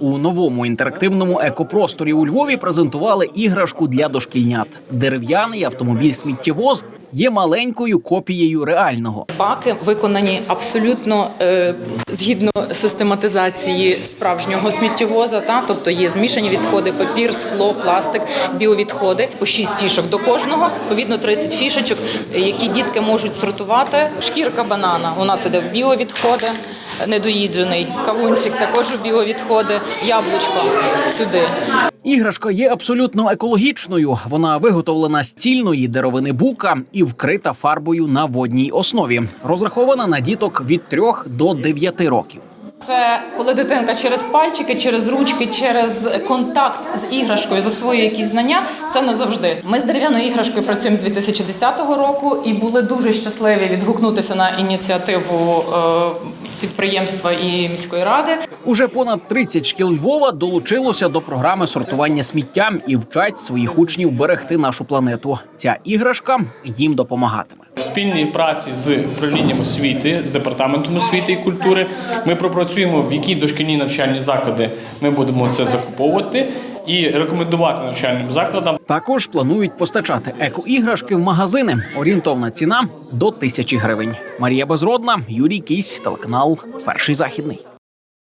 У новому інтерактивному екопросторі у Львові презентували іграшку для дошкільнят. Дерев'яний автомобіль сміттєвоз є маленькою копією реального. Баки виконані абсолютно е, згідно систематизації справжнього сміттєвоза. Та тобто є змішані відходи, папір, скло, пластик, біовідходи по 6 фішок до кожного. Відповідно, 30 фішечок, які дітки можуть сортувати. Шкірка банана у нас іде в біовідходи. Недоїджений кавунчик також у біовідходи, яблучко сюди. Іграшка є абсолютно екологічною. Вона виготовлена з цільної деревини бука і вкрита фарбою на водній основі. Розрахована на діток від 3 до 9 років. Це коли дитинка через пальчики, через ручки, через контакт з іграшкою засвоює якісь знання. Це назавжди. Ми з дерев'яною іграшкою працюємо з 2010 року і були дуже щасливі відгукнутися на ініціативу е, підприємства і міської ради. Уже понад 30 шкіл Львова долучилося до програми сортування сміття і вчать своїх учнів берегти нашу планету. Ця іграшка їм допомагатиме. В спільній праці з управлінням освіти, з департаментом освіти і культури ми пропрацюємо, в які дошкільні навчальні заклади ми будемо це закуповувати і рекомендувати навчальним закладам Також планують постачати еко-іграшки в магазини. Орієнтовна ціна до тисячі гривень. Марія Безродна, Юрій Кісь, телеканал Перший західний.